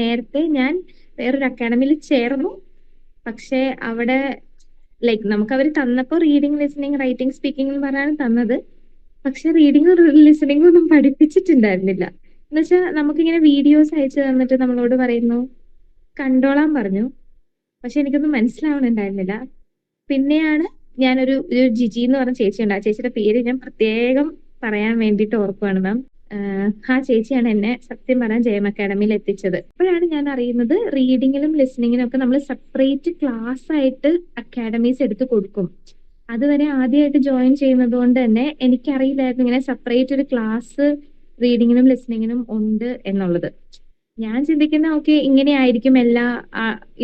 നേരത്തെ ഞാൻ വേറൊരു അക്കാഡമിയിൽ ചേർന്നു. പക്ഷെ അവിടെ ലൈക്ക് നമുക്ക് അവർ തന്നപ്പോൾ റീഡിങ് ലിസണിങ് റൈറ്റിംഗ് സ്പീക്കിംഗ് എന്ന് പറഞ്ഞാണ് തന്നത്. പക്ഷെ റീഡിങ് ലിസണിങ് ഒന്നും പഠിപ്പിച്ചിട്ടുണ്ടായിരുന്നില്ല. എന്നുവെച്ചാൽ നമുക്കിങ്ങനെ വീഡിയോസ് അയച്ചു തന്നിട്ട് നമ്മളോട് പറയുന്നു കണ്ടോളാൻ പറഞ്ഞു. പക്ഷെ എനിക്കൊന്നും മനസ്സിലാവണുണ്ടായിരുന്നില്ല. പിന്നെയാണ് ഞാനൊരു ഒരു ജിജി എന്ന് പറഞ്ഞ ചേച്ചിയുണ്ട്. ആ ചേച്ചിയുടെ പേര് ഞാൻ പ്രത്യേകം പറയാൻ വേണ്ടിയിട്ട് ഓർക്കുവാണ് മാം ആ ചേച്ചിയാണ് എന്നെ സത്യം പറയാൻ ജയം അക്കാഡമിയിൽ എത്തിച്ചത്. അപ്പോഴാണ് ഞാൻ അറിയുന്നത് റീഡിങ്ങിലും ലിസണിങ്ങിനും ഒക്കെ നമ്മൾ സെപ്പറേറ്റ് ക്ലാസ് ആയിട്ട് അക്കാഡമീസ് എടുത്ത് കൊടുക്കും. അതുവരെ ആദ്യമായിട്ട് ജോയിൻ ചെയ്യുന്നത് കൊണ്ട് തന്നെ എനിക്കറിയില്ലായിരുന്നു ഇങ്ങനെ സെപ്പറേറ്റ് ഒരു ക്ലാസ് റീഡിങ്ങിനും ലിസണിങ്ങിനും ഉണ്ട് എന്നുള്ളത്. ഞാൻ ചിന്തിക്കുന്ന ഓക്കെ ഇങ്ങനെയായിരിക്കും എല്ലാ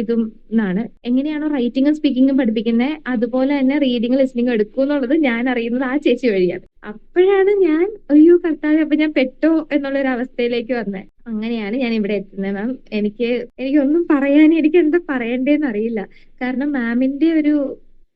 ഇതും എന്നാണ് എങ്ങനെയാണോ റൈറ്റിങ്ങും സ്പീക്കിങ്ങും പഠിപ്പിക്കുന്നത് അതുപോലെ തന്നെ റീഡിങ്ങും ലിസ്ണിങ്ങും എടുക്കും എന്നുള്ളത് ഞാൻ അറിയുന്നത് ആ ചേച്ചി വഴിയാണ്. അപ്പോഴാണ് ഞാൻ അയ്യോ കർത്താവ് അപ്പൊ ഞാൻ പെട്ടോ എന്നുള്ളൊരു അവസ്ഥയിലേക്ക് വന്നേ. അങ്ങനെയാണ് ഞാൻ ഇവിടെ എത്തുന്നത് മാം എനിക്ക് എനിക്കൊന്നും പറയാൻ എനിക്ക് എന്താ പറയണ്ടേന്ന് അറിയില്ല. കാരണം മാമിന്റെ ഒരു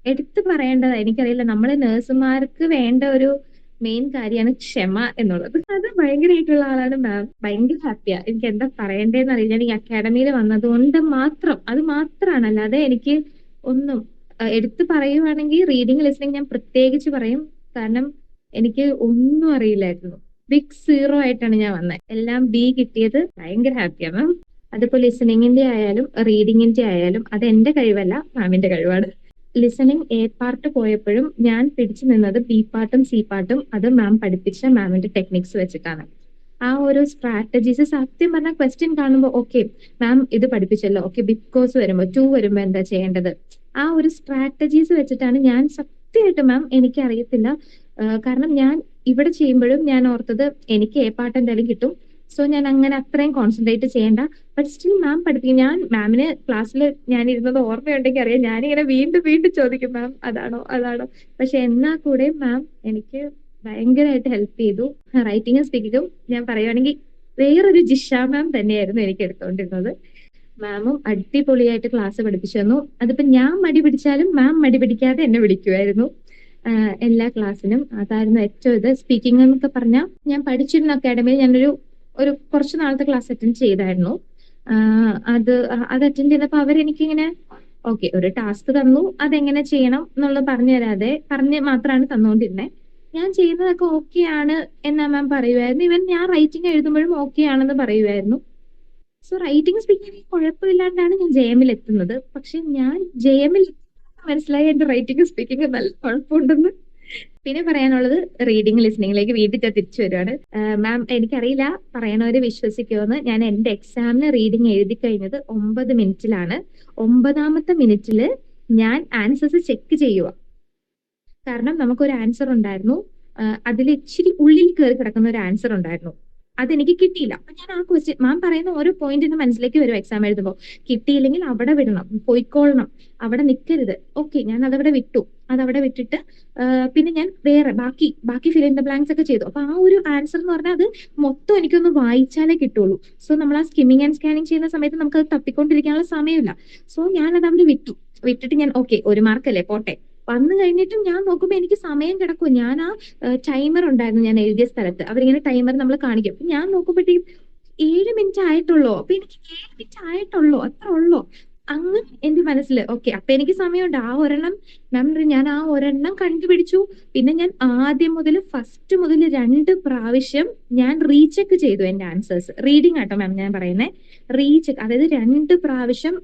എടുത്തു പറയേണ്ടതാ. എനിക്കറിയില്ല നമ്മളെ നേഴ്സുമാർക്ക് വേണ്ട ഒരു മെയിൻ കാര്യമാണ് ക്ഷമ എന്നുള്ളത്. അത് ഭയങ്കരമായിട്ടുള്ള ആളാണ് മാം ഭയങ്കര ഹാപ്പിയാ എനിക്ക് എന്താ പറയണ്ടേന്ന് അറിയില്ല. ഞാൻ ഈ അക്കാഡമിയിൽ വന്നതുകൊണ്ട് മാത്രം അത് മാത്രമാണ് അല്ലാതെ എനിക്ക് ഒന്നും എടുത്തു പറയുവാണെങ്കിൽ റീഡിങ് ലിസണിങ് ഞാൻ പ്രത്യേകിച്ച് പറയും. കാരണം എനിക്ക് ഒന്നും അറിയില്ലായിരുന്നു. ബിഗ് സീറോ ആയിട്ടാണ് ഞാൻ വന്നത് എല്ലാം ബി കിട്ടിയത് ഭയങ്കര ഹാപ്പിയാണ് അതിപ്പോ ലിസണിങ്ങിന്റെ ആയാലും റീഡിങ്ങിന്റെ ആയാലും അത് എന്റെ കഴിവല്ല മാമിന്റെ കഴിവാണ്. ലിസണിങ് എ പാർട്ട് പോയപ്പോഴും ഞാൻ പിടിച്ചു നിന്നത് ബി പാർട്ടും സി പാർട്ടും അത് മാം പഠിപ്പിച്ച മാമിന്റെ ടെക്നിക്സ് വെച്ചിട്ടാണ്. ആ ഒരു സ്ട്രാറ്റജീസ് സത്യം പറഞ്ഞ ക്വസ്റ്റ്യൻ കാണുമ്പോൾ ഓക്കെ മാം ഇത് പഠിപ്പിച്ചല്ലോ. ഓക്കെ ബിക്കോസ് വരുമ്പോൾ ടു വരുമ്പോൾ എന്താ ചെയ്യേണ്ടത്? ആ ഒരു സ്ട്രാറ്റജീസ് വെച്ചിട്ടാണ് ഞാൻ സത്യമായിട്ട് മാം എനിക്ക് അറിയത്തില്ല കാരണം ഞാൻ ഇവിടെ ചെയ്യുമ്പോഴും ഞാൻ ഓർത്തത് എനിക്ക് എ പാർട്ട് എന്തായാലും കിട്ടും. സോ ഞാൻ അങ്ങനെ അത്രയും കോൺസെൻട്രേറ്റ് ചെയ്യേണ്ട. ബട്ട് സ്റ്റിൽ മാം പഠിപ്പിക്കും. ഞാൻ മാമിന് ക്ലാസ്സിൽ ഞാൻ ഇരുന്നത് ഓർമ്മയുണ്ടെങ്കിൽ അറിയാം. ഞാനിങ്ങനെ വീണ്ടും വീണ്ടും ചോദിക്കും മാം അതാണോ? അതാണോ? പക്ഷെ എന്നാ കൂടെ മാം എനിക്ക് ഭയങ്കരമായിട്ട് ഹെൽപ്പ് ചെയ്തു. റൈറ്റിങ്ങും സ്പീക്കിങ്ങും ഞാൻ പറയുവാണെങ്കിൽ വേറൊരു ജിഷ മാം തന്നെയായിരുന്നു എനിക്ക് എടുത്തുകൊണ്ടിരുന്നത് മാമും അടിപൊളിയായിട്ട് ക്ലാസ് പഠിപ്പിച്ചു തന്നു. അതിപ്പോ ഞാൻ മടി പിടിച്ചാലും മാം മടി പിടിക്കാതെ എന്നെ വിളിക്കുമായിരുന്നു എല്ലാ ക്ലാസ്സിനും അതായിരുന്നു ഏറ്റവും ഇത്. സ്പീക്കിംഗ് എന്നൊക്കെ പറഞ്ഞാൽ ഞാൻ പഠിച്ചിരുന്ന അക്കാഡമിയിൽ ഞാനൊരു ഒരു കുറച്ച് നാളത്തെ ക്ലാസ് അറ്റൻഡ് ചെയ്തായിരുന്നു. അത് അത് അറ്റൻഡ് ചെയ്തപ്പോൾ അവരെനിക്കിങ്ങനെ ഓക്കെ ഒരു ടാസ്ക് തന്നു അതെങ്ങനെ ചെയ്യണം എന്നുള്ളത് പറഞ്ഞു തരാതെ പറഞ്ഞ് മാത്രമാണ് തന്നുകൊണ്ടിരുന്നത് ഞാൻ ചെയ്യുന്നതൊക്കെ ഓക്കെ ആണ് എന്നാ മാം പറയുമായിരുന്നു ഇവൻ ഞാൻ റൈറ്റിംഗ് എഴുതുമ്പോഴും ഓക്കെ ആണെന്ന് പറയുമായിരുന്നു സോ റൈറ്റിംഗ് സ്പീക്കിംഗ് കുഴപ്പമില്ലാണ്ടാണ് ഞാൻ ജയമിൽ എത്തുന്നത്. പക്ഷെ ഞാൻ ജയമിൽ മനസ്സിലായി എന്റെ റൈറ്റിംഗ് സ്പീക്കിംഗ് നല്ല കുഴപ്പമുണ്ടെന്ന്. പിന്നെ പറയാനുള്ളത് റീഡിംഗ് ലിസണിങ്ങിലേക്ക് വീട്ടിൽ തിരിച്ചു വരുവാണ്. മാം എനിക്കറിയില്ല പറയണവര് വിശ്വസിക്കുമെന്ന് ഞാൻ എന്റെ എക്സാമിന് റീഡിംഗ് എഴുതി കഴിഞ്ഞത് ഒമ്പത് മിനിറ്റിലാണ്. ഒമ്പതാമത്തെ മിനിറ്റിൽ ഞാൻ ആൻസേഴ്സ് ചെക്ക് ചെയ്യുക കാരണം നമുക്കൊരു ആൻസർ ഉണ്ടായിരുന്നു. അതിൽ ഇച്ചിരി ഉള്ളിൽ കയറി കിടക്കുന്ന ഒരു ആൻസർ ഉണ്ടായിരുന്നു. അതെനിക്ക് കിട്ടിയില്ല. അപ്പൊ ഞാൻ ആ ക്വസ്റ്റ്യൻ മാം പറയുന്ന ഓരോ പോയിന്റിന് മനസ്സിലേക്ക് വരും എക്സാം എഴുതുമ്പോൾ കിട്ടിയില്ലെങ്കിൽ അവിടെ വിടണം പോയിക്കോളണം അവിടെ നിൽക്കരുത് ഓക്കെ ഞാൻ അതവിടെ വിട്ടു. അതവിടെ വിട്ടിട്ട് പിന്നെ ഞാൻ വേറെ ബാക്കി ബാക്കി ഇൻ ദ ബ്ലാങ്ക്സ് ഒക്കെ ചെയ്തു. അപ്പൊ ആ ഒരു ആൻസർ എന്ന് പറഞ്ഞാൽ അത് മൊത്തം എനിക്കൊന്ന് വായിച്ചാലേ കിട്ടുള്ളൂ. സോ നമ്മൾ ആ സ്കിമ്മിങ് ആൻഡ് സ്കാനിങ് ചെയ്യുന്ന സമയത്ത് നമുക്ക് അത് തപ്പിക്കൊണ്ടിരിക്കാനുള്ള സമയമില്ല. സോ ഞാൻ അത് അവിടെ വിട്ടു. വിട്ടിട്ട് ഞാൻ ഓക്കെ ഒരു മാർക്കല്ലേ പോട്ടെ. വന്നു കഴിഞ്ഞിട്ടും ഞാൻ നോക്കുമ്പോൾ എനിക്ക് സമയം കിടക്കും. ഞാൻ ആ ടൈമർ ഉണ്ടായിരുന്നു ഞാൻ എഴുതിയ സ്ഥലത്ത്. അവരിങ്ങനെ ടൈമർ നമ്മൾ കാണിക്കും. അപ്പൊ ഞാൻ നോക്കുമ്പോഴത്തേക്കും ഏഴ് മിനിറ്റ് ആയിട്ടുള്ളൂ? അപ്പൊ എനിക്ക് ഏഴ് മിനിറ്റ് ആയിട്ടുള്ളൂ? അത്ര ഉള്ളൂ? അങ്ങ് എന്റെ മനസ്സിൽ ഓക്കെ അപ്പൊ എനിക്ക് സമയമുണ്ട്. ആ ഒരെണ്ണം മാം ഞാൻ ആ ഒരെണ്ണം കണ്ടുപിടിച്ചു. പിന്നെ ഞാൻ ആദ്യം മുതൽ ഫസ്റ്റ് മുതൽ രണ്ട് പ്രാവശ്യം ഞാൻ റീചെക്ക് ചെയ്തു എന്റെ ആൻസേഴ്സ് റീഡിംഗ് ആട്ടോ മാം ഞാൻ പറയുന്നത് റീചെക്ക് അതായത് രണ്ട് പ്രാവശ്യം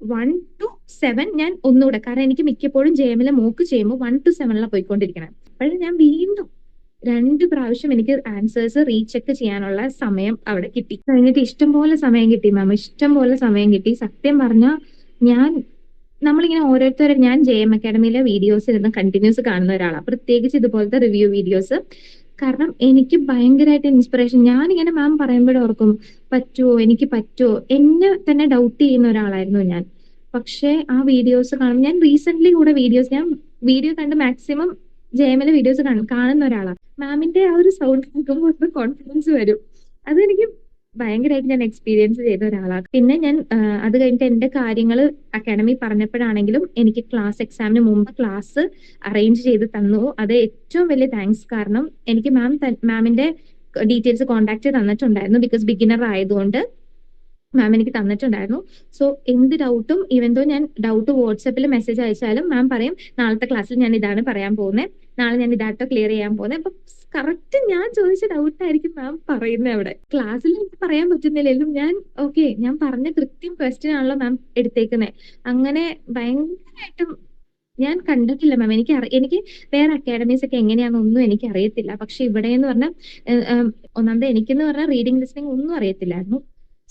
വൺ ടു സെവൻ ഞാൻ ഒന്നുകൂടെ. കാരണം എനിക്ക് മിക്കപ്പോഴും ജെ എമ്മിലെ മോക്ക് ചെയ്യുമ്പോൾ വൺ ടു സെവനിലാണ് പോയിക്കൊണ്ടിരിക്കണം. അപ്പോഴും ഞാൻ വീണ്ടും രണ്ട് പ്രാവശ്യം എനിക്ക് ആൻസേഴ്സ് റീചെക്ക് ചെയ്യാനുള്ള സമയം അവിടെ കിട്ടി. കഴിഞ്ഞിട്ട് ഇഷ്ടം പോലെ സമയം കിട്ടി മാം ഇഷ്ടം പോലെ സമയം കിട്ടി. സത്യം പറഞ്ഞാൽ ഞാൻ നമ്മളിങ്ങനെ ഓരോരുത്തരെ ഞാൻ ജെ എം അക്കാഡമിയിലെ വീഡിയോസ് ഇരുന്ന് കണ്ടിന്യൂസ് കാണുന്ന ഒരാളാണ് പ്രത്യേകിച്ച് ഇതുപോലത്തെ റിവ്യൂ വീഡിയോസ് കാരണം എനിക്ക് ഭയങ്കരമായിട്ട് ഇൻസ്പിറേഷൻ ഞാൻ ഇങ്ങനെ മാം പറയുമ്പോഴും ഓർക്കും പറ്റുമോ എനിക്ക് പറ്റുമോ എന്നെ തന്നെ ഡൗട്ട് ചെയ്യുന്ന ഒരാളായിരുന്നു ഞാൻ. പക്ഷേ ആ വീഡിയോസ് കാണും ഞാൻ റീസെന്റ് കൂടെ വീഡിയോസ് ഞാൻ വീഡിയോ കണ്ട് മാക്സിമം ജയമല വീഡിയോസ് കാണും കാണുന്ന ഒരാളാണ് മാമിന്റെ ആ ഒരു സൗണ്ട് കേൾക്കുമ്പോൾ കോൺഫിഡൻസ് വരും. അതെനിക്ക് ഭയങ്കരമായിട്ട് ഞാൻ എക്സ്പീരിയൻസ് ചെയ്ത ഒരാളാണ് പിന്നെ ഞാൻ അത് കഴിഞ്ഞിട്ട് എന്റെ കാര്യങ്ങൾ അക്കാഡമി പറഞ്ഞപ്പോഴാണെങ്കിലും എനിക്ക് ക്ലാസ് എക്സാമിന് മുമ്പ് ക്ലാസ് അറേഞ്ച് ചെയ്ത് തന്നു. അത് ഏറ്റവും വലിയ താങ്ക്സ് കാരണം എനിക്ക് മാം മാമിന്റെ ഡീറ്റെയിൽസ് കോൺടാക്ട് തന്നിട്ടുണ്ടായിരുന്നു. ബിക്കോസ് ബിഗിനർ ആയതുകൊണ്ട് മാം എനിക്ക് തന്നിട്ടുണ്ടായിരുന്നു. സോ എന്ത് ഡൗട്ടും ഈവൻ ഞാൻ ഡൗട്ട് വാട്സാപ്പിൽ മെസ്സേജ് അയച്ചാലും മാം പറയും നാളത്തെ ക്ലാസ്സിൽ ഞാൻ ഇതാണ് പറയാൻ പോകുന്നത് നാളെ ഞാൻ ഇതാട്ടോ ക്ലിയർ ചെയ്യാൻ പോകുന്നത് അപ്പൊ കറക്റ്റ് ഞാൻ ചോദിച്ച ഡൗട്ട് ആയിരിക്കും മാം പറയുന്നത് അവിടെ. ക്ലാസ്സിൽ എനിക്ക് പറയാൻ പറ്റുന്നില്ലെങ്കിലും ഞാൻ ഓക്കെ ഞാൻ പറഞ്ഞ കൃത്യം ക്വസ്റ്റ്യൻ ആണല്ലോ മാം എടുത്തേക്കുന്നത് അങ്ങനെ ഭയങ്കരമായിട്ടും ഞാൻ കണ്ടിട്ടില്ല മാം എനിക്ക് എനിക്ക് വേറെ അക്കാഡമീസ് ഒക്കെ എങ്ങനെയാണെന്നൊന്നും എനിക്ക് അറിയത്തില്ല. പക്ഷെ ഇവിടെ എന്ന് പറഞ്ഞാൽ ഒന്നാമത് എനിക്കെന്ന് പറഞ്ഞാൽ റീഡിംഗ് ലിസ്ണിംഗ് ഒന്നും അറിയത്തില്ലായിരുന്നു.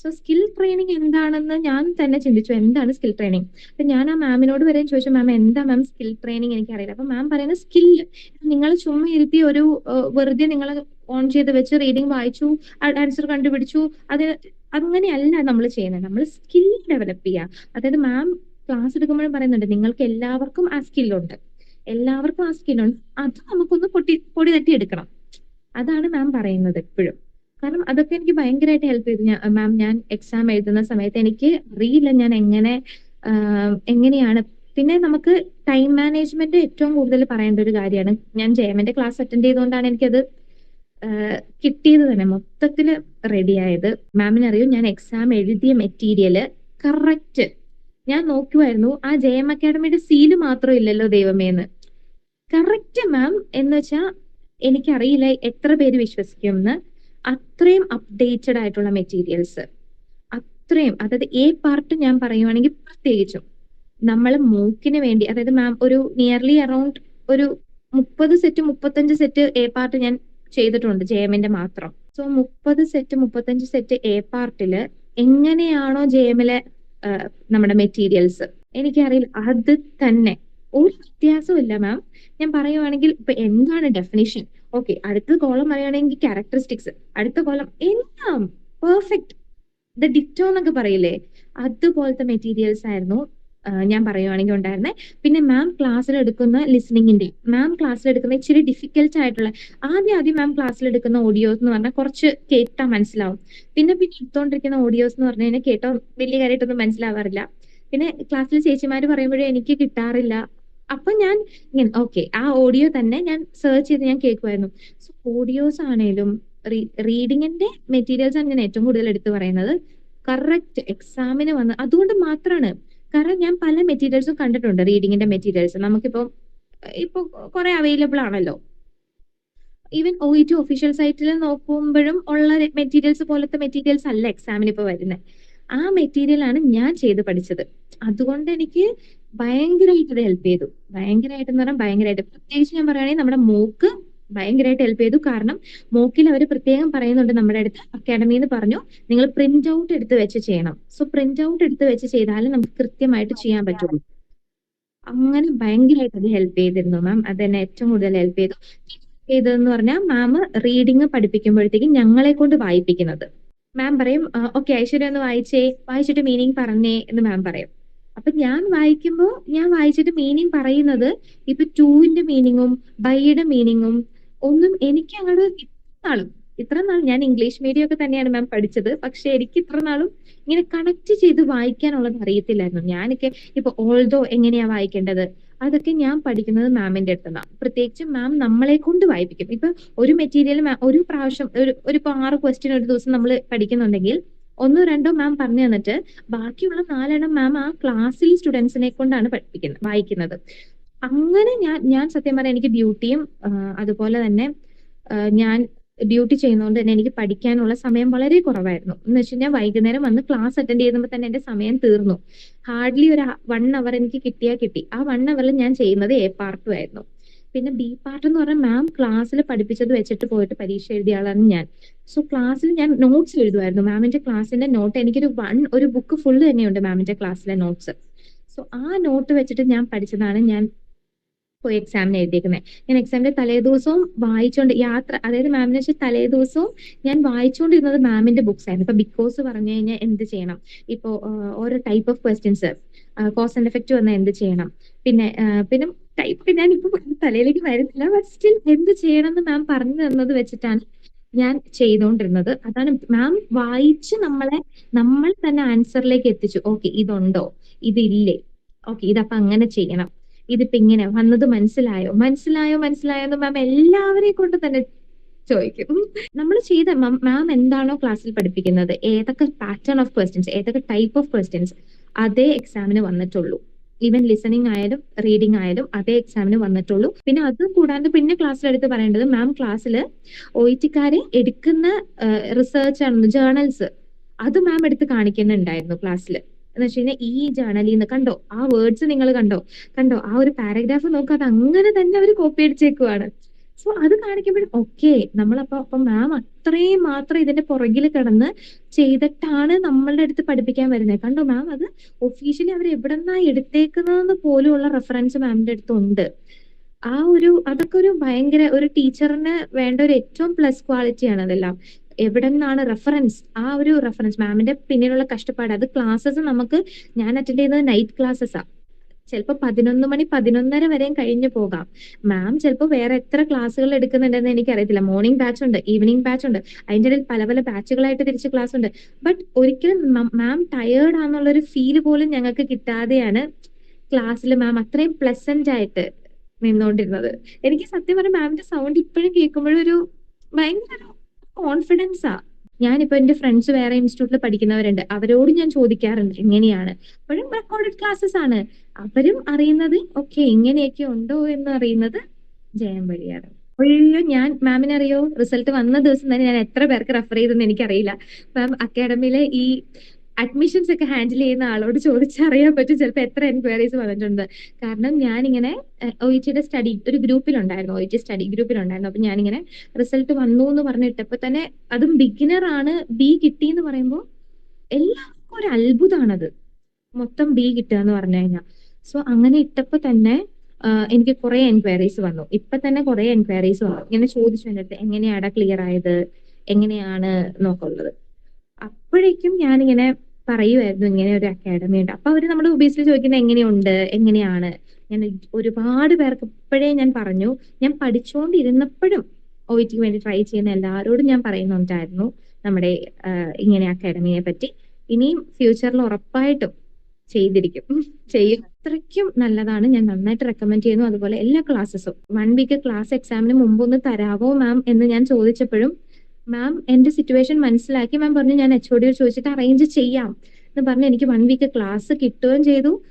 സോ സ്കിൽ ട്രെയിനിങ് എന്താണെന്ന് ഞാൻ തന്നെ ചിന്തിച്ചു. എന്താണ് സ്കിൽ ട്രെയിനിങ് അപ്പൊ ഞാൻ ആ മാമിനോട് വരെ ചോദിച്ചു മാം എന്താ മാം സ്കിൽ ട്രെയിനിങ് എനിക്ക് അറിയില്ല അപ്പൊ മാം പറയുന്ന സ്കിൽ നിങ്ങൾ ചുമ്മാ ഇരുത്തി ഒരു വെറുതെ നിങ്ങൾ ഓൺ ചെയ്ത് വെച്ച് റീഡിങ് വായിച്ചു ആൻസർ കണ്ടുപിടിച്ചു അത് അങ്ങനെയല്ല നമ്മൾ ചെയ്യുന്നത്. നമ്മൾ സ്കിൽ ഡെവലപ്പ് ചെയ്യുക അതായത് മാം ക്ലാസ് എടുക്കുമ്പോഴും പറയുന്നുണ്ട് നിങ്ങൾക്ക് എല്ലാവർക്കും ആ സ്കില്ലുണ്ട് എല്ലാവർക്കും ആ സ്കില്ലുണ്ട് അത് നമുക്കൊന്ന് പൊട്ടി പൊടി തട്ടി എടുക്കണം. അതാണ് മാം പറയുന്നത് എപ്പോഴും. കാരണം അതൊക്കെ എനിക്ക് ഭയങ്കരമായിട്ട് ഹെൽപ്പ് ചെയ്തു. മാം ഞാൻ എക്സാം എഴുതുന്ന സമയത്ത് എനിക്ക് അറിയില്ല ഞാൻ എങ്ങനെ എങ്ങനെയാണ്. പിന്നെ നമുക്ക് ടൈം മാനേജ്മെന്റ് ഏറ്റവും കൂടുതൽ പറയേണ്ട ഒരു കാര്യമാണ്. ഞാൻ ജയമന്റെ ക്ലാസ് അറ്റൻഡ് ചെയ്തുകൊണ്ടാണ് എനിക്കത് കിട്ടിയത് തന്നെ. മൊത്തത്തിൽ റെഡിയായത് മാമിന് അറിയൂ? ഞാൻ എക്സാം എഴുതിയ മെറ്റീരിയൽ കറക്റ്റ് ഞാൻ നോക്കുമായിരുന്നു ആ ജയം അക്കാഡമിയുടെ സീൽ മാത്രം ഇല്ലല്ലോ ദൈവമേന്ന്. കറക്റ്റ് മാം എന്ന് വെച്ചാൽ എനിക്കറിയില്ല എത്ര പേര് വിശ്വസിക്കുമെന്ന്. അത്രയും അപ്ഡേറ്റഡ് ആയിട്ടുള്ള മെറ്റീരിയൽസ് അത്രയും അതായത് എ പാർട്ട് ഞാൻ പറയുവാണെങ്കിൽ പ്രത്യേകിച്ചും നമ്മൾ മൂക്കിന് വേണ്ടി അതായത് മാം ഒരു നിയർലി അറൌണ്ട് ഒരു മുപ്പത് സെറ്റ് മുപ്പത്തഞ്ച് സെറ്റ് എ പാർട്ട് ഞാൻ ചെയ്തിട്ടുണ്ട് ജെ എമ്മിന്റെ മാത്രം. സോ മുപ്പത് സെറ്റ് മുപ്പത്തഞ്ച് സെറ്റ് എ പാർട്ടിൽ എങ്ങനെയാണോ ജെ എമ്മിലെ നമ്മുടെ മെറ്റീരിയൽസ് എനിക്കറിയില്ല. അത് തന്നെ. ഒരു വ്യത്യാസവും ഇല്ല മാം ഞാൻ പറയുവാണെങ്കിൽ ഇപ്പൊ എന്താണ് ഡെഫിനിഷൻ ഓക്കെ അടുത്ത കോളം പറയുകയാണെങ്കിൽ ക്യാരക്ടറിസ്റ്റിക്സ് അടുത്ത കോളം എല്ലാം പെർഫെക്റ്റ് ദ ഡിറ്റോ എന്നൊക്കെ പറയില്ലേ? അതുപോലത്തെ മെറ്റീരിയൽസ് ആയിരുന്നു ഞാൻ പറയുവാണെങ്കിൽ ഉണ്ടായിരുന്നെ. പിന്നെ മാം ക്ലാസ്സിൽ എടുക്കുന്ന ലിസണിങ്ങിന്റെ മാം ക്ലാസ്സിൽ എടുക്കുന്ന ഇച്ചിരി ഡിഫിക്കൽട്ട് ആയിട്ടുള്ള ആദ്യം ആദ്യം മാം ക്ലാസ്സിൽ എടുക്കുന്ന ഓഡിയോസ് എന്ന് പറഞ്ഞാൽ കുറച്ച് കേട്ടാൽ മനസ്സിലാവും. പിന്നെ പിന്നെ എടുത്തോണ്ടിരിക്കുന്ന ഓഡിയോസ് എന്ന് പറഞ്ഞു കഴിഞ്ഞാൽ കേട്ടോ വലിയ കാര്യമായിട്ടൊന്നും മനസ്സിലാവാറില്ല. പിന്നെ ക്ലാസ്സിൽ ചേച്ചിമാര് പറയുമ്പോഴേ എനിക്ക് കിട്ടാറില്ല. അപ്പൊ ഞാൻ ഇങ്ങനെ ഓക്കെ ആ ഓഡിയോ തന്നെ ഞാൻ സെർച്ച് ചെയ്ത് ഞാൻ കേൾക്കുമായിരുന്നു സോ ഓഡിയോസ് ആണേലും റീഡിങ്ങിന്റെ മെറ്റീരിയൽസ് ആണ് ഞാൻ ഏറ്റവും കൂടുതൽ എടുത്തു പറയുന്നത്. കറക്റ്റ് എക്സാമിന് വന്ന് അതുകൊണ്ട് മാത്രമാണ് കാരണം ഞാൻ പല മെറ്റീരിയൽസും കണ്ടിട്ടുണ്ട് റീഡിങ്ങിന്റെ മെറ്റീരിയൽസ് നമുക്കിപ്പോ ഇപ്പൊ കുറെ അവൈലബിൾ ആണല്ലോ. Even O E T official സൈറ്റിൽ നോക്കുമ്പോഴും ഉള്ള മെറ്റീരിയൽസ് പോലത്തെ മെറ്റീരിയൽസ് അല്ല എക്സാമിന് ഇപ്പൊ വരുന്നത് ആ മെറ്റീരിയൽ ആണ് ഞാൻ ചെയ്ത് പഠിച്ചത്. അതുകൊണ്ട് എനിക്ക് ഭയങ്കരമായിട്ട് ഇത് ഹെൽപ്പ് ചെയ്തു. ഭയങ്കരമായിട്ട് എന്ന് പറഞ്ഞാൽ ഭയങ്കരമായിട്ട് പ്രത്യേകിച്ച് ഞാൻ പറയുകയാണെങ്കിൽ നമ്മുടെ മൂക്ക് ഭയങ്കരമായിട്ട് ഹെൽപ്പ് ചെയ്തു. കാരണം മൂക്കിൽ അവർ പ്രത്യേകം പറയുന്നുണ്ട് നമ്മുടെ അടുത്ത്. അക്കാഡമിയിൽ എന്ന് പറഞ്ഞു നിങ്ങൾ പ്രിന്റ് ഔട്ട് എടുത്ത് വെച്ച് ചെയ്യണം. സോ പ്രിന്റ് ഔട്ട് എടുത്ത് വെച്ച് ചെയ്താലും നമുക്ക് കൃത്യമായിട്ട് ചെയ്യാൻ പറ്റുള്ളൂ. അങ്ങനെ ഭയങ്കരമായിട്ട് അത് ഹെൽപ്പ് ചെയ്തിരുന്നു മാം അത് എന്നെ ഏറ്റവും കൂടുതൽ ഹെൽപ്പ് ചെയ്തു. ചെയ്തതെന്ന് പറഞ്ഞാൽ മാം റീഡിങ് പഠിപ്പിക്കുമ്പോഴത്തേക്കും ഞങ്ങളെ കൊണ്ട് വായിപ്പിക്കുന്നത്. മാം പറയും ഓക്കെ ഐശ്വര്യ ഒന്ന് വായിച്ചേ വായിച്ചിട്ട് മീനിങ് പറഞ്ഞേ എന്ന് മാം പറയും. അപ്പൊ ഞാൻ വായിക്കുമ്പോൾ ഞാൻ വായിച്ചിട്ട് മീനിങ് പറയുന്നത് ഇപ്പൊ ടൂവിന്റെ മീനിങ്ങും ബൈയുടെ മീനിങ്ങും ഒന്നും എനിക്ക് അങ്ങോട്ട് നാളും ഇത്ര നാൾ ഞാൻ ഇംഗ്ലീഷ് മീഡിയം ഒക്കെ തന്നെയാണ് മാം പഠിച്ചത്. പക്ഷെ എനിക്ക് ഇത്ര നാളും ഇങ്ങനെ കണക്ട് ചെയ്ത് വായിക്കാനുള്ളത് അറിയത്തില്ലായിരുന്നു. ഞാനൊക്കെ ഇപ്പൊ ഓൾദോ എങ്ങനെയാ വായിക്കേണ്ടത്? അതൊക്കെ ഞാൻ പഠിക്കുന്നത് മാമിന്റെ അടുത്തുനിന്നാണ് പ്രത്യേകിച്ച് മാം നമ്മളെ കൊണ്ട് വായിപ്പിക്കും. ഇപ്പൊ ഒരു മെറ്റീരിയൽ ഒരു പ്രാവശ്യം ഒരു ഒരു ഇപ്പൊ ആറ് ക്വസ്റ്റ്യൻ ഒരു ദിവസം നമ്മൾ പഠിക്കുന്നുണ്ടെങ്കിൽ ഒന്നോ രണ്ടോ മാം പറഞ്ഞു തന്നിട്ട് ബാക്കിയുള്ള നാലെണ്ണം മാം ആ ക്ലാസ്സിൽ സ്റ്റുഡൻസിനെ കൊണ്ടാണ് പഠിപ്പിക്കുന്നത് വായിക്കുന്നത്. അങ്ങനെ ഞാൻ ഞാൻ സത്യം പറയാം എനിക്ക് ബ്യൂട്ടിയും അതുപോലെ തന്നെ ഞാൻ ഡ്യൂട്ടി ചെയ്യുന്നതുകൊണ്ട് തന്നെ എനിക്ക് പഠിക്കാനുള്ള സമയം വളരെ കുറവായിരുന്നു. എന്ന് വെച്ച് കഴിഞ്ഞാൽ വൈകുന്നേരം വന്ന് ക്ലാസ് അറ്റൻഡ് ചെയ്യുമ്പോൾ തന്നെ എന്റെ സമയം തീർന്നു. ഹാർഡ്ലി ഒരു വൺ അവർ എനിക്ക് കിട്ടിയാൽ കിട്ടി. ആ വൺ അവറിൽ ഞാൻ ചെയ്യുന്നത് എ പാർട്ടും ആയിരുന്നു. പിന്നെ ബി പാർട്ട് എന്ന് പറഞ്ഞാൽ മാം ക്ലാസ്സിൽ പഠിപ്പിച്ചത് വെച്ചിട്ട് പോയിട്ട് പരീക്ഷ എഴുതിയ ആളാണ് ഞാൻ. സോ ക്ലാസ്സിൽ ഞാൻ നോട്ട്സ് എഴുതുമായിരുന്നു മാമിന്റെ ക്ലാസ്സിന്റെ നോട്ട് എനിക്കൊരു വൺ ഒരു ബുക്ക് ഫുള്ള് തന്നെയുണ്ട് മാമിന്റെ ക്ലാസ്സിലെ നോട്ട്സ് സോ ആ നോട്ട് വെച്ചിട്ട് ഞാൻ പഠിച്ചതാണ് ഞാൻ പോയി എക്സാമിന് എഴുതിയേക്കുന്നത് ഞാൻ എക്സാമിന്റെ തലേ ദിവസവും വായിച്ചുകൊണ്ട് യാത്ര അതായത് മാമിനെ വെച്ചാൽ തലേ ദിവസവും ഞാൻ വായിച്ചുകൊണ്ടിരുന്നത് മാമിന്റെ ബുക്സ് ആയിരുന്നു. ഇപ്പൊ ബിക്കോസ് പറഞ്ഞു കഴിഞ്ഞാൽ എന്ത് ചെയ്യണം? ഇപ്പോ ഓരോ type of questions cause and effect വന്നാൽ എന്ത് ചെയ്യണം? പിന്നെ പിന്നെ ടൈപ്പ് ഞാൻ ഇപ്പൊ തലയിലേക്ക് വരുന്നില്ല. ബട്ട് സ്റ്റിൽ എന്ത് ചെയ്യണം എന്ന് മാം പറഞ്ഞു തന്നത് വെച്ചിട്ടാണ് ഞാൻ ചെയ്തുകൊണ്ടിരുന്നത് അതാണ് മാം വായിച്ച് നമ്മളെ നമ്മൾ തന്നെ ആൻസറിലേക്ക് എത്തിച്ചു. ഓക്കെ ഇതുണ്ടോ? ഇതില്ലേ? ഓക്കെ ഇതപ്പൊ അങ്ങനെ ചെയ്യണം. ഇതിപ്പോ ഇങ്ങനെ വന്നത് മനസ്സിലായോ? മനസ്സിലായോ മനസ്സിലായോ എന്ന് മാം എല്ലാവരെയും കൊണ്ട് തന്നെ ചോദിക്കും. നമ്മൾ ചെയ്ത മാം എന്താണോ ക്ലാസ്സിൽ പഠിപ്പിക്കുന്നത്? ഏതൊക്കെ പാറ്റേൺ ഓഫ് ക്വസ്റ്റ്യൻസ് ഏതൊക്കെ ടൈപ്പ് ഓഫ് ക്വസ്റ്റ്യൻസ് അതേ എക്സാമിന് വന്നിട്ടുള്ളൂ. ഈവൻ ലിസണിങ് ആയാലും റീഡിംഗ് ആയാലും അതേ എക്സാമിന് വന്നിട്ടുള്ളൂ. പിന്നെ അത് കൂടാണ്ട് പിന്നെ ക്ലാസ്സിൽ എടുത്ത് പറയേണ്ടത് മാം ക്ലാസ്സിൽ ഒ ടിക്കാരെ എടുക്കുന്ന റിസർച്ച് ആണ് ജേർണൽസ് അത് മാം എടുത്ത് കാണിക്കുന്നുണ്ടായിരുന്നു ക്ലാസ്സിൽ എന്ന് വെച്ച് കഴിഞ്ഞാൽ ഈ ജേണലിൽ നിന്ന് കണ്ടോ? ആ വേർഡ്സ് നിങ്ങൾ കണ്ടോ? കണ്ടോ? ആ ഒരു പാരഗ്രാഫ് നോക്കുക അത് അങ്ങനെ തന്നെ അവർ കോപ്പി അടിച്ചേക്കുവാണ്. സോ അത് കാണിക്കുമ്പോഴും ഓക്കെ നമ്മളപ്പോ അപ്പൊ മാം അത്രയും മാത്രം ഇതിന്റെ പുറകിൽ കിടന്ന് ചെയ്തിട്ടാണ് നമ്മളുടെ അടുത്ത് പഠിപ്പിക്കാൻ വരുന്നത് കണ്ടോ മാം അത് ഒഫീഷ്യലി അവർ എവിടെ നിന്നാ എടുത്തേക്കുന്നതെന്ന് പോലുമുള്ള റെഫറൻസ് മാമിന്റെ അടുത്തുണ്ട്. ആ ഒരു അതൊക്കെ ഒരു ഭയങ്കര ഒരു ടീച്ചറിന് വേണ്ട ഒരു ഏറ്റവും പ്ലസ് ക്വാളിറ്റിയാണ് അതെല്ലാം എവിടെ നിന്നാണ് റെഫറൻസ് ആ ഒരു റെഫറൻസ് മാമിന്റെ പിന്നിലുള്ള കഷ്ടപ്പാട്. അത് ക്ലാസ്സസ് നമുക്ക് ഞാൻ അറ്റൻഡ് ചെയ്യുന്നത് നൈറ്റ് ക്ലാസ്സസാ ചിലപ്പോൾ പതിനൊന്ന് മണി പതിനൊന്നര വരെയും കഴിഞ്ഞു പോകാം. മാം ചിലപ്പോൾ വേറെ എത്ര ക്ലാസ്സുകൾ എടുക്കുന്നുണ്ടെന്ന് എനിക്കറിയത്തില്ല. മോർണിംഗ് ബാച്ച് ഉണ്ട് ഈവനിങ് ബാച്ച് ഉണ്ട്. അതിന്റെ ഇടയിൽ പല പല ബാച്ചുകളായിട്ട് തിരിച്ച് ക്ലാസ് ഉണ്ട്. ബട്ട് ഒരിക്കലും മാം ടയേർഡ് ആണെന്നുള്ളൊരു ഫീൽ പോലും ഞങ്ങൾക്ക് കിട്ടാതെയാണ് ക്ലാസ്സിൽ മാം അത്രയും പ്ലസന്റ് ആയിട്ട് നിന്നുകൊണ്ടിരുന്നത് എനിക്ക് സത്യം പറഞ്ഞാൽ മാമിന്റെ സൗണ്ട് ഇപ്പോഴും കേൾക്കുമ്പോഴും ഒരു ഭയങ്കര കോൺഫിഡൻസാ ഞാനിപ്പോ എന്റെ ഫ്രണ്ട്സ് വേറെ ഇൻസ്റ്റിറ്റ്യൂട്ടിൽ പഠിക്കുന്നവരുണ്ട്. അവരോട് ഞാൻ ചോദിക്കാറുണ്ട് എങ്ങനെയാണ്? അപ്പോഴും റെക്കോർഡഡ് ക്ലാസ്സസ് ആണ്. അവരും അറിയുന്നത് ഓക്കെ ഇങ്ങനെയൊക്കെ ഉണ്ടോ? എന്ന് അറിയുന്നത് ജയം വഴിയാണ്. അയ്യോ ഞാൻ മാമിന് അറിയോ? റിസൾട്ട് വന്ന ദിവസം തന്നെ ഞാൻ എത്ര പേർക്ക് റെഫർ ചെയ്തെന്ന് എനിക്കറിയില്ല. മാം അക്കാഡമിയിലെ ഈ അഡ്മിഷൻസ് ഒക്കെ ഹാൻഡിൽ ചെയ്യുന്ന ആളോട് ചോദിച്ചറിയാൻ പറ്റും. ചിലപ്പോൾ എത്ര എൻക്വയറീസ് വന്നിട്ടുണ്ട്. കാരണം ഞാനിങ്ങനെ ഒ ടിയുടെ സ്റ്റഡി ഒരു ഗ്രൂപ്പിലുണ്ടായിരുന്നു. ഒ ടി സ്റ്റഡി ഗ്രൂപ്പിലുണ്ടായിരുന്നു. അപ്പൊ ഞാനിങ്ങനെ റിസൾട്ട് വന്നു എന്ന് പറഞ്ഞിട്ടപ്പോ തന്നെ അതും ബിഗിനർ ആണ് ബി കിട്ടി എന്ന് പറയുമ്പോൾ എല്ലാവർക്കും ഒരു അത്ഭുതമാണത് മൊത്തം ബി കിട്ടുക എന്ന് പറഞ്ഞു കഴിഞ്ഞാൽ സോ അങ്ങനെ ഇട്ടപ്പോ തന്നെ എനിക്ക് കുറെ എൻക്വയറീസ് വന്നു. ഇപ്പൊ തന്നെ കുറെ എൻക്വയറീസ് വന്നു. ഇങ്ങനെ ചോദിച്ചു എന്റെ അടുത്ത് എങ്ങനെയാടാ ക്ലിയർ ആയത്? എങ്ങനെയാണ് നോക്കുള്ളത് അപ്പോഴേക്കും ഞാനിങ്ങനെ പറയുമായിരുന്നു ഇങ്ങനെ ഒരു അക്കാഡമി ഉണ്ട്. അപ്പൊ അവർ നമ്മൾ ഒബിയസ്ലി ചോദിക്കുന്നത് എങ്ങനെയുണ്ട്? എങ്ങനെയാണ്? ഞാൻ ഒരുപാട് പേർക്ക് ഇപ്പോഴേ ഞാൻ പറഞ്ഞു. ഞാൻ പഠിച്ചുകൊണ്ടിരുന്നപ്പോഴും ഒ ടിക്ക് വേണ്ടി ട്രൈ ചെയ്യുന്ന എല്ലാവരോടും ഞാൻ പറയുന്നുണ്ടായിരുന്നു നമ്മുടെ ഇങ്ങനെ അക്കാഡമിയെ പറ്റി. ഇനിയും ഫ്യൂച്ചറിൽ ഉറപ്പായിട്ടും ചെയ്തിരിക്കും. ചെയ്യും അത്രയ്ക്കും നല്ലതാണ്. ഞാൻ നന്നായിട്ട് റെക്കമെൻഡ് ചെയ്യുന്നു. അതുപോലെ എല്ലാ ക്ലാസ്സസും വൺ വീക്ക് ക്ലാസ് എക്സാമിന് മുമ്പ് ഒന്ന് തരാവോ മാം എന്ന് ഞാൻ ചോദിച്ചപ്പോഴും മാം എന്റെ സിറ്റുവേഷൻ മനസ്സിലാക്കി. മാം പറഞ്ഞു ഞാൻ എച്ച് ഒടിയോട് ചോദിച്ചിട്ട് അറേഞ്ച് ചെയ്യാം. എന്ന് പറഞ്ഞ് എനിക്ക് വൺ വീക്ക് ക്ലാസ് കിട്ടുകയും ചെയ്തു.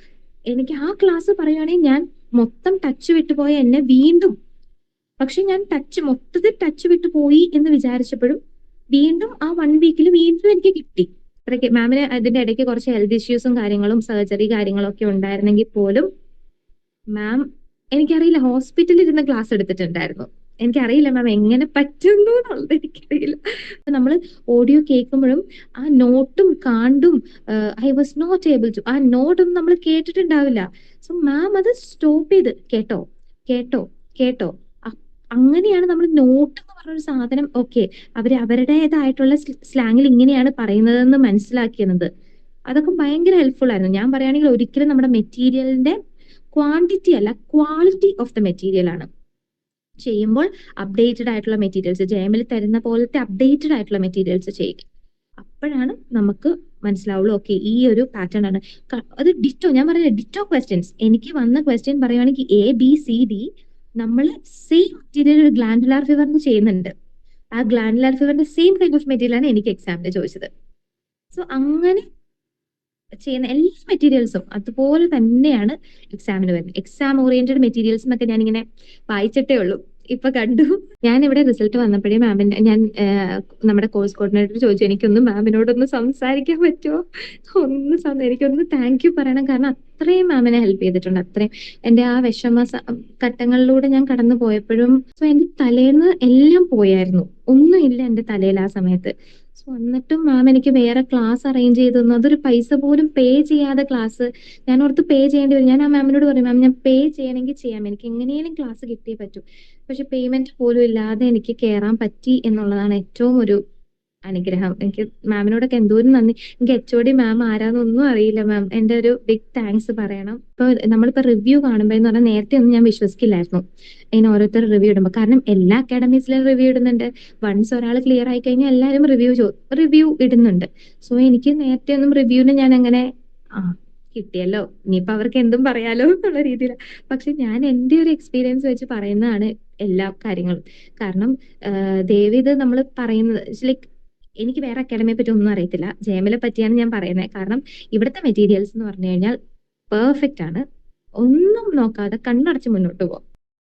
എനിക്ക് ആ ക്ലാസ് പറയുകയാണെങ്കിൽ ഞാൻ മൊത്തം ടച്ച് വിട്ടുപോയ എന്നെ വീണ്ടും പക്ഷെ ഞാൻ ടച്ച് മൊത്തത്തിൽ ടച്ച് വിട്ടു പോയി എന്ന് വിചാരിച്ചപ്പോഴും വീണ്ടും ആ വൺ വീക്കിൽ വീണ്ടും എനിക്ക് കിട്ടി. അത്രയ്ക്ക്. മാമിന് അതിന്റെ ഇടയ്ക്ക് കുറച്ച് ഹെൽത്ത് ഇഷ്യൂസും കാര്യങ്ങളും സർജറി കാര്യങ്ങളും ഒക്കെ ഉണ്ടായിരുന്നെങ്കിൽ പോലും മാം എനിക്കറിയില്ല ഹോസ്പിറ്റലിൽ ഇരുന്ന് ക്ലാസ് എടുത്തിട്ടുണ്ടായിരുന്നു. എനിക്കറിയില്ല മാം എങ്ങനെ പറ്റുന്നു എന്നുള്ളത് എനിക്കറിയില്ല. നമ്മൾ ഓഡിയോ കേൾക്കുമ്പോഴും ആ നോട്ടും കാണ്ടും I was not able to ആ നോട്ടൊന്നും നമ്മൾ കേട്ടിട്ടുണ്ടാവില്ല. സോ മാം അത് സ്റ്റോപ്പ് ചെയ്ത്. കേട്ടോ? കേട്ടോ? കേട്ടോ? അങ്ങനെയാണ് നമ്മൾ നോട്ട് എന്ന് പറഞ്ഞൊരു സാധനം. ഓക്കെ അവർ അവരുടേതായിട്ടുള്ള സ്ലാങ്ങിൽ ഇങ്ങനെയാണ് പറയുന്നതെന്ന് മനസ്സിലാക്കിയത് അതൊക്കെ ഭയങ്കര ഹെൽപ്ഫുൾ ആയിരുന്നു. ഞാൻ പറയുകയാണെങ്കിൽ ഒരിക്കലും നമ്മുടെ മെറ്റീരിയലിന്റെ ക്വാണ്ടിറ്റി അല്ല ക്വാളിറ്റി ഓഫ് ദ മെറ്റീരിയൽ ആണ്. ചെയ്യുമ്പോൾ അപ്ഡേറ്റഡ് ആയിട്ടുള്ള മെറ്റീരിയൽസ് ജയമിൽ തരുന്ന പോലത്തെ അപ്ഡേറ്റഡ് ആയിട്ടുള്ള മെറ്റീരിയൽസ് ചെയ്യുക അപ്പോഴാണ് നമുക്ക് മനസ്സിലാവുള്ളൂ ഓക്കെ ഈ ഒരു പാറ്റേൺ ആണ്. അത് ഡിറ്റോ ഞാൻ പറഞ്ഞ ഡിറ്റോ ക്വസ്റ്റ്യൻസ് എനിക്ക് വന്ന ക്വസ്റ്റ്യൻ പറയുവാണെങ്കിൽ എ ബി സി ഡി നമ്മൾ സെയിം മെറ്റീരിയൽ ഒരു ഗ്ലാൻഡുലാർ ഫീവറിന് ചെയ്യുന്നുണ്ട്. ആ ഗ്ലാൻഡുലാർ ഫീവറിന്റെ സെയിം കൈൻഡ് ഓഫ് മെറ്റീരിയൽ ആണ് എനിക്ക് എക്സാമിന് ചോദിച്ചത്. സോ അങ്ങനെ ചെയ്യുന്ന എല്ലാ മെറ്റീരിയൽസും അതുപോലെ തന്നെയാണ് എക്സാമിന് വരുന്നത്. എക്സാം ഓറിയന്റഡ് മെറ്റീരിയൽസ് എന്നൊക്കെ ഞാനിങ്ങനെ വായിച്ചിട്ടേ ഉള്ളൂ. ഇപ്പൊ കണ്ടു. ഞാൻ ഇവിടെ റിസൾട്ട് വന്നപ്പോഴേ മാമിന്റെ ഞാൻ നമ്മുടെ കോഴ്സ് കോർഡിനേറ്റർ ചോദിച്ചു എനിക്കൊന്ന് മാമിനോടൊന്ന് സംസാരിക്കാൻ പറ്റുമോ ഒന്ന് എനിക്കൊന്ന് താങ്ക് യു പറയണം. കാരണം അത്രയും മാമിനെ ഹെൽപ്പ് ചെയ്തിട്ടുണ്ട്. അത്രയും എന്റെ ആ വിഷമ ഘട്ടങ്ങളിലൂടെ ഞാൻ കടന്നു പോയപ്പോഴും സോ എന്റെ തലേന്ന് എല്ലാം പോയായിരുന്നു. ഒന്നും ഇല്ല എന്റെ തലയിൽ ആ സമയത്ത്. സോ എന്നിട്ടും മാം എനിക്ക് വേറെ ക്ലാസ് അറേഞ്ച് ചെയ്തു തന്നു. അതൊരു പൈസ പോലും പേ ചെയ്യാതെ ക്ലാസ് ഞാൻ ഓർത്ത് പേ ചെയ്യേണ്ടി വരും. ഞാൻ ആ മാമിനോട് പറയും മാം ഞാൻ പേ ചെയ്യണമെങ്കിൽ ചെയ്യാം. എനിക്ക് എങ്ങനെയും ക്ലാസ് കിട്ടിയേ പറ്റൂ. പക്ഷെ പേയ്മെന്റ് പോലും ഇല്ലാതെ എനിക്ക് കയറാൻ പറ്റി എന്നുള്ളതാണ് ഏറ്റവും ഒരു അനുഗ്രഹം. എനിക്ക് മാമിനോടൊക്കെ എന്തോരം നന്ദി. എനിക്ക് എച്ച് ഒ ഡി മാം ആരാന്നൊന്നും അറിയില്ല മാം എന്റെ ഒരു ബിഗ് താങ്ക്സ് പറയണം. ഇപ്പൊ നമ്മളിപ്പോ റിവ്യൂ കാണുമ്പോൾ എന്ന് പറഞ്ഞാൽ നേരത്തെ ഒന്നും ഞാൻ വിശ്വസിക്കില്ലായിരുന്നു. അതിന് ഓരോരുത്തർ റിവ്യൂ ഇടുമ്പോൾ കാരണം എല്ലാ അക്കാഡമീസിലും റിവ്യൂ ഇടുന്നുണ്ട്. വൺസ് ഒരാൾ ക്ലിയർ ആയി കഴിഞ്ഞാൽ എല്ലാവരും റിവ്യൂ റിവ്യൂ ഇടുന്നുണ്ട്. സോ എനിക്ക് നേരത്തെ ഒന്നും റിവ്യൂവിന് ഞാൻ അങ്ങനെ ആ കിട്ടിയല്ലോ. ഇനിയിപ്പോ അവർക്ക് എന്തും പറയാലോ എന്നുള്ള രീതിയിലാണ് പക്ഷെ ഞാൻ എന്റെ ഒരു എക്സ്പീരിയൻസ് വെച്ച് പറയുന്നതാണ്. എല്ലാ കാര്യങ്ങളും. കാരണം ദേവിത് നമ്മൾ പറയുന്നത് ലൈക്ക് എനിക്ക് വേറെ അക്കാഡമിയെ പറ്റി ഒന്നും അറിയത്തില്ല. ജയമലെ പറ്റിയാണ് ഞാൻ പറയുന്നത്. കാരണം ഇവിടുത്തെ മെറ്റീരിയൽസ് എന്ന് പറഞ്ഞു കഴിഞ്ഞാൽ പെർഫെക്റ്റ് ആണ്. ഒന്നും നോക്കാതെ കണ്ണടച്ച് മുന്നോട്ട് പോകും